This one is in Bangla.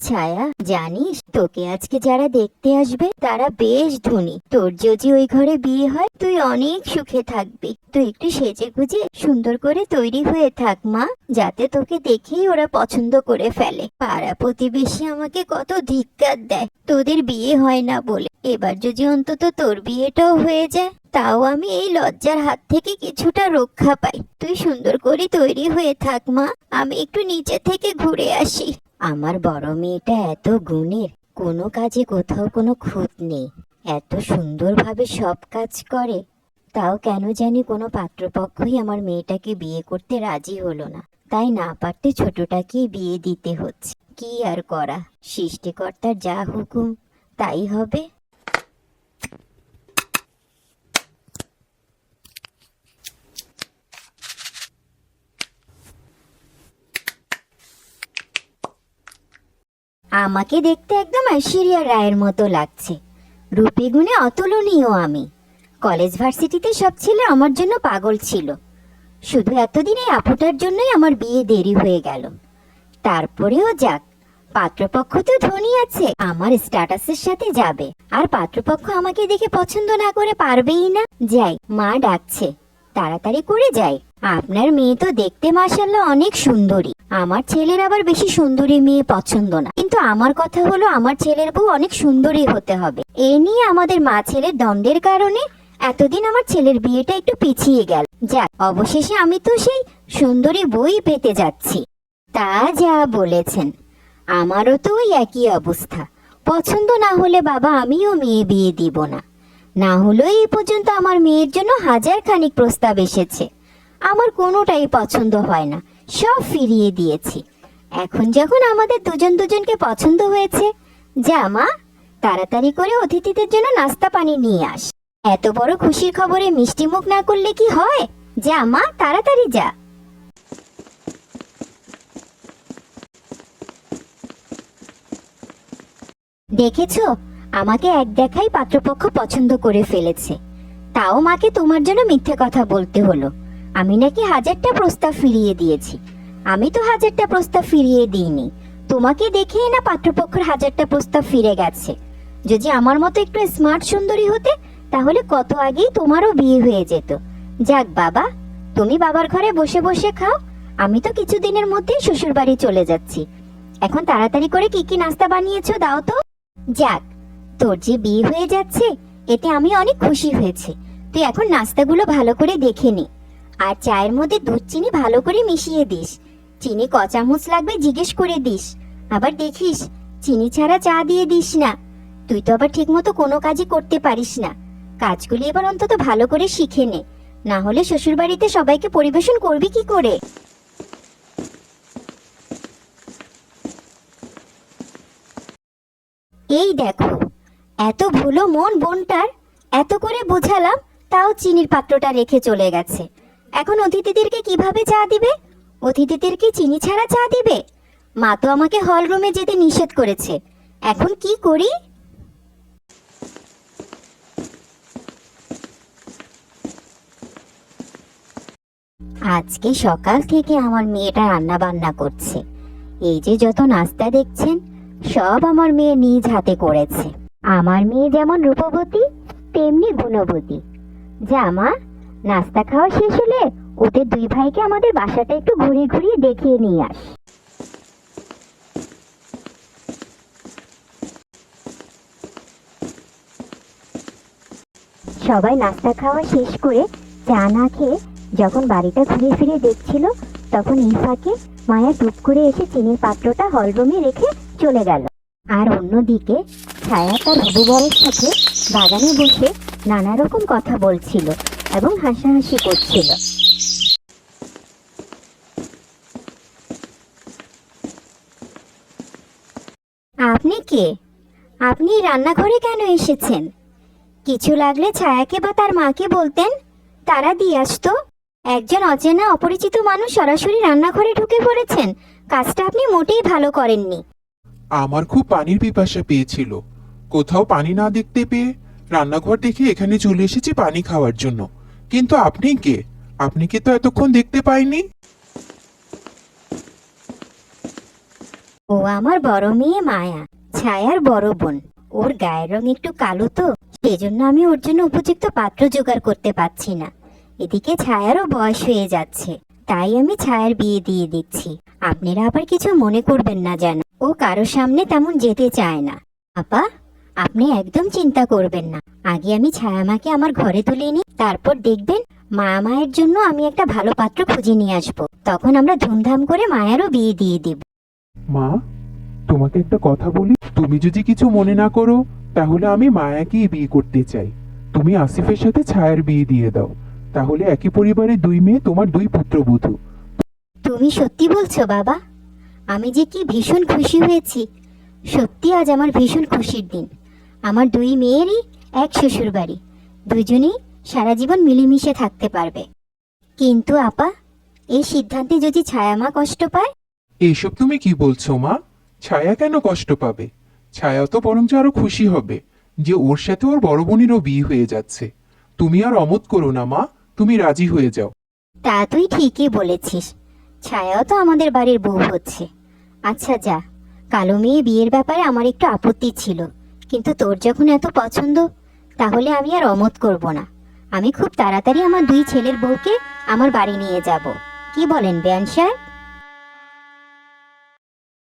ছায়া জানিস, তোকে আজকে যারা দেখতে আসবে, তারা বেশ ধনী। তোর যদি ওই ঘরে বিয়ে হয়, তুই অনেক সুখে থাকবি। তুই একটু সেজে গুজে সুন্দর করে তৈরি হয়ে থাক, মা, যাতে তোকে দেখেই ওরা পছন্দ করে ফেলে। পাড়া প্রতিবেশী আমাকে কত ধিক্কার দেয়। তোদের বিয়ে হয় না বলে। এবার যদি অন্তত তোর বিয়েটাও হয়ে যায়, তাও আমি এই লজ্জার হাত থেকে কিছুটা রক্ষা পাই। তুই সুন্দর করে তৈরি হয়ে থাক, মা। আমি একটু নিচে থেকে ঘুরে আসি। আমার বড় মেয়েটা এত গুণের, কোনো কাজে কোথাও কোনো খুঁত নেই। এত সুন্দরভাবে সব কাজ করে, তাও কেন জানি কোনো পাত্রপক্ষই আমার মেয়েটাকে বিয়ে করতে রাজি হলো না। তাই না পারতে ছোটটাকেই বিয়ে দিতে হচ্ছে। কি আর করা? সৃষ্টিকর্তার যা হুকুম, তাই হবে। আমাকে দেখতে একদম ঐশ্বরিয়া রায়ের মতো লাগছে। রূপে গুণে অতুলনীয় আমি। কলেজ ভার্সিটিতে সব ছেলে আমার জন্য পাগল ছিল। শুধু এতদিন আপুটার জন্যই আমার বিয়ে দেরি হয়ে গেল। তারপরেও যাক, পাত্রপক্ষ তো ধনী আছে, আমার স্ট্যাটাসের সাথে যাবে। আর পাত্রপক্ষ আমাকে দেখে পছন্দ না করে পারবেই না। যাই, মা ডাকছে, তাড়াতাড়ি করে যাই। আপনার মেয়ে তো দেখতে মাসাল্লাহ অনেক সুন্দরী। আমার ছেলের আবার বেশি সুন্দরী মেয়ে পছন্দ না। কিন্তু আমার কথা হলো, আমার ছেলের বউ অনেক সুন্দরী হতে হবে। এ নিয়ে আমাদের মা ছেলের দ্বন্দ্বের কারণে এতদিন আমার ছেলের বিয়েটা একটু পিছিয়ে গেল। যাক, অবশেষে আমি তো সেই সুন্দরী বই পেতে যাচ্ছি। তা যা বলেছেন। আমারও তো ওই একই অবস্থা। পছন্দ না হলে বাবা, আমিও মেয়ে বিয়ে দিব না। না হলেও এই পর্যন্ত আমার মেয়ের জন্য হাজার খানিক প্রস্তাব এসেছে। আমার কোনোটাই পছন্দ হয় না। সব ফিরিয়ে দিয়েছি। এখন যখন আমাদের দুজন দুজনকে পছন্দ হয়েছে, যা মা, তাড়াতাড়ি করে অতিথিদের জন্য নাস্তা পানি নিয়ে আস। এত বড় খুশির খবরে মিষ্টি মুখ না করলে কি হয়? যা মা, তাড়াতাড়ি যা। দেখেছ? আমাকে এক দেখাই পাত্রপক্ষ পছন্দ করে ফেলেছে। তাও মাকে তোমার জন্য মিথ্যে কথা বলতে হলো। আমি নাকি হাজারটা প্রস্তাব ফিরিয়ে দিয়েছি। আমি তো হাজারটা প্রস্তাব ফিরিয়ে দিইনি। তোমাকে দেখেই না পাত্রপক্ষের হাজারটা প্রস্তাব ফিরে গেছে। যদি আমার মতো একটু স্মার্ট সুন্দরী হতে, তাহলে কত আগেই তোমারও বিয়ে হয়ে যেত। যাক বাবা, তুমি বাবার ঘরে বসে বসে খাও। আমি তো কিছুদিনের মধ্যেই শ্বশুর বাড়ি চলে যাচ্ছি। এখন তাড়াতাড়ি করে কি কি নাস্তা বানিয়েছো দাও তো। যাক, তোর যে বিয়ে হয়ে যাচ্ছে, এতে আমি অনেক খুশি হয়েছে। তুই এখন নাস্তাগুলো ভালো করে দেখে নে। আর চায়ের মধ্যে দুধ চিনি ভালো করে মিশিয়ে দিস। চিনি ক চামচ লাগবে জিজ্ঞেস করে দিস। আবার দেখিস, চিনি ছাড়া চা দিয়ে দিস না। তুই তো আবার ঠিকমতো কোনো কাজই করতে পারিস না। কাজগুলি এবার অন্তত ভালো করে শিখে নে। না হলে শ্বশুরবাড়িতে সবাইকে পরিবেশন করবি কি করে? এই দেখো, এত ভুলো মন বোনটার এত করে বোঝালাম, তাও চিনির পাত্রটা রেখে চলে গেছে। এখন অতিথিদেরকে কীভাবে চা দিবে? অতিথিদেরকে চিনি ছাড়া চা দিবে? মা তো আমাকে হল রুমে যেতে নিষেধ করেছে। এখন কি করি? আজকে সকাল থেকে আমার মেয়েটা রান্না বান্না করছে। এই যে যত নাস্তা দেখছেন, সব আমার মেয়ে নিজ হাতে করেছে। আমার মেয়ে যেমন রূপবতী, তেমনি গুণবতী। যা মা নাস্তা খাওয়া শেষ হলে ওদের দুই ভাইকে আমাদের বাসাটা একটু ঘুরিয়ে ঘুরিয়ে দেখিয়ে নিয়ে আস। সবাই নাস্তা খাওয়া শেষ করে চা না খেয়ে যখন বাড়িটা ঘুরে ফিরে দেখছিল, তখন ইফাকে মায়া টুপ করে এসে চিনির পাত্রটা হলরুমে রেখে চলে গেল। আর অন্যদিকে ছায়া তার হবু বরের সাথে বাগানে বসে নানা রকম কথা বলছিল। এবং হাসাহাসি করছিল। আপনি কে? আপনি রান্নাঘরে কেন এসেছেন? কিছু লাগলে ছায়াকে বা তার মাকে বলতেন, তারা দিয়ে আসতো। একজন অচেনা, অপরিচিত মানুষ সরাসরি রান্নাঘরে ঢুকে পড়েছেন। কাজটা আপনি মোটেই ভালো করেননি। আমার খুব পানির পিপাসা পেয়েছিল। কোথাও পানি না দেখতে পেয়ে রান্নাঘর দেখে এখানে চলে এসেছি পানি খাওয়ার জন্য। কিন্তু আপনি কে? আপনি কি তো এতক্ষণ দেখতে পাইনি? ও আমার বড় মেয়ে মায়া, ছায়ার বড় বোন। ওর গায়ের রং একটু কালো তো, সেজন্য আমি ওর জন্য উপযুক্ত পাত্র জোগাড় করতে পারছি না। এদিকে ছায়ারও বয়স হয়ে যাচ্ছে, তাই আমি ছায়ার বিয়ে দিয়ে দিচ্ছি। আপনারা আবার কিছু মনে করবেন না যেন, ও কারও সামনে তেমন যেতে চায় না। আপা আপনি একদম চিন্তা করবেন না। আগে আমি ছায়ামাকে আমার ঘরে তুলে নিই তারপর দেখবেন মা মায়ের জন্য আমি একটা ভালো পাত্র খুঁজে নিয়ে আসব। তখন আমরা ধুমধাম করে মায়েরও বিয়ে দিয়ে দিব। মা তোমাকে একটা কথা বলি। তুমি যদি কিছু মনে না করো তাহলে আমি মায়াকেই বিয়ে করতে চাই। তুমি আসিফের সাথে ছায়ার বিয়ে দিয়ে দাও। তাহলে একই পরিবারের দুই মেয়ে তোমার দুই পুত্র পুত্রবধূ। তুমি সত্যি বলছো বাবা? আমি যে কি ভীষণ খুশি হয়েছি। সত্যি আজ আমার ভীষণ খুশির দিন। আমার দুই মেয়েরই এক শ্বশুর বাড়ি দুজনেই সারা জীবন মিলেমিশে থাকতে পারবে। কিন্তু আপা এই সিদ্ধান্তে যদি ছায়ামা কষ্ট পায়? এইসব তুমি কি বলছো মা? ছায়া কেন কষ্ট পাবে? ছায়া তো বরঞ্চ আরও খুশি হবে যে ওর সাথে ওর বড় বোনেরও বিয়ে হয়ে যাচ্ছে। তুমি আর অমত করো না মা তুমি রাজি হয়ে যাও। তা তুই ঠিকই বলেছিস। ছায়াও তো আমাদের বাড়ির বউ হচ্ছে। আচ্ছা যা কালো মেয়ে বিয়ের ব্যাপারে আমার একটু আপত্তি ছিল। কিন্তু তোর যখন এত পছন্দ, তাহলে আমি আর অমত করব না। আমি খুব তাড়াতাড়ি আমার দুই ছেলের বউকে আমার বাড়ি নিয়ে যাব। কি বলেন বেয়ান সাহেব